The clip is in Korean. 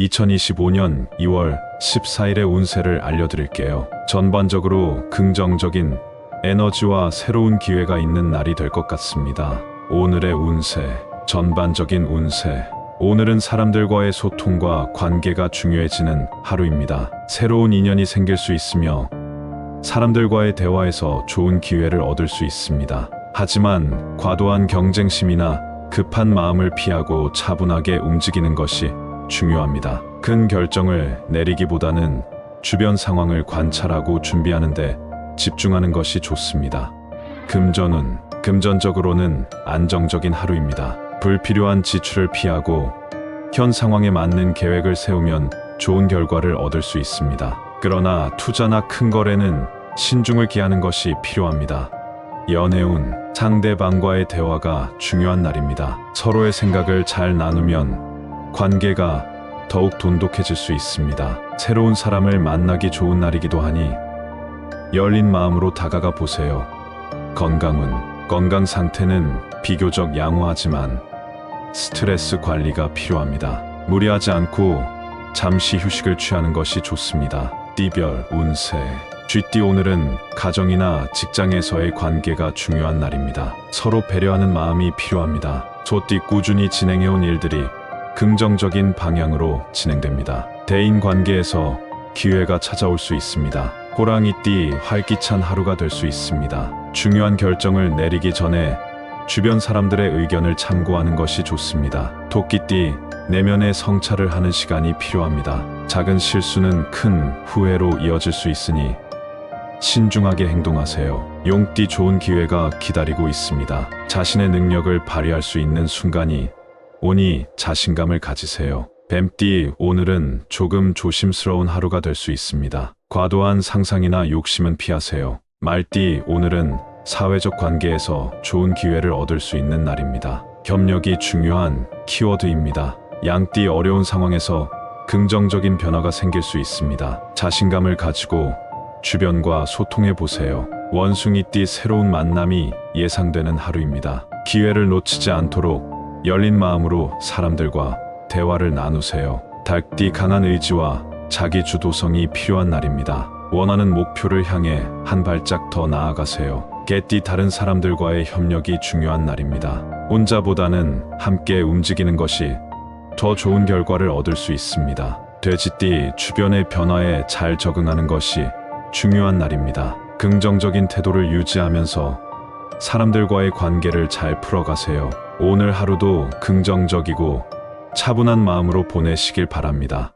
2025년 2월 14일의 운세를 알려드릴게요. 전반적으로 긍정적인 에너지와 새로운 기회가 있는 날이 될 것 같습니다. 오늘의 운세, 전반적인 운세. 오늘은 사람들과의 소통과 관계가 중요해지는 하루입니다. 새로운 인연이 생길 수 있으며 사람들과의 대화에서 좋은 기회를 얻을 수 있습니다. 하지만 과도한 경쟁심이나 급한 마음을 피하고 차분하게 움직이는 것이 중요합니다. 큰 결정을 내리기보다는 주변 상황을 관찰하고 준비하는데 집중하는 것이 좋습니다. 금전운, 금전적으로는 안정적인 하루입니다. 불필요한 지출을 피하고 현 상황에 맞는 계획을 세우면 좋은 결과를 얻을 수 있습니다. 그러나 투자나 큰 거래는 신중을 기하는 것이 필요합니다. 연애운, 상대방과의 대화가 중요한 날입니다. 서로의 생각을 잘 나누면 관계가 더욱 돈독해질 수 있습니다. 새로운 사람을 만나기 좋은 날이기도 하니 열린 마음으로 다가가 보세요. 건강은 건강 상태는 비교적 양호하지만 스트레스 관리가 필요합니다. 무리하지 않고 잠시 휴식을 취하는 것이 좋습니다. 띠별 운세 쥐띠 오늘은 가정이나 직장에서의 관계가 중요한 날입니다. 서로 배려하는 마음이 필요합니다. 소띠 꾸준히 진행해온 일들이 긍정적인 방향으로 진행됩니다. 대인 관계에서 기회가 찾아올 수 있습니다. 호랑이띠 활기찬 하루가 될 수 있습니다. 중요한 결정을 내리기 전에 주변 사람들의 의견을 참고하는 것이 좋습니다. 토끼띠 내면의 성찰을 하는 시간이 필요합니다. 작은 실수는 큰 후회로 이어질 수 있으니 신중하게 행동하세요. 용띠 좋은 기회가 기다리고 있습니다. 자신의 능력을 발휘할 수 있는 순간이 오니 자신감을 가지세요. 뱀띠 오늘은 조금 조심스러운 하루가 될 수 있습니다. 과도한 상상이나 욕심은 피하세요. 말띠 오늘은 사회적 관계에서 좋은 기회를 얻을 수 있는 날입니다. 협력이 중요한 키워드입니다. 양띠 어려운 상황에서 긍정적인 변화가 생길 수 있습니다. 자신감을 가지고 주변과 소통해 보세요. 원숭이띠 새로운 만남이 예상되는 하루입니다. 기회를 놓치지 않도록 열린 마음으로 사람들과 대화를 나누세요. 닭띠 강한 의지와 자기 주도성이 필요한 날입니다. 원하는 목표를 향해 한 발짝 더 나아가세요. 개띠 다른 사람들과의 협력이 중요한 날입니다. 혼자보다는 함께 움직이는 것이 더 좋은 결과를 얻을 수 있습니다. 돼지띠 주변의 변화에 잘 적응하는 것이 중요한 날입니다. 긍정적인 태도를 유지하면서 사람들과의 관계를 잘 풀어가세요. 오늘 하루도 긍정적이고 차분한 마음으로 보내시길 바랍니다.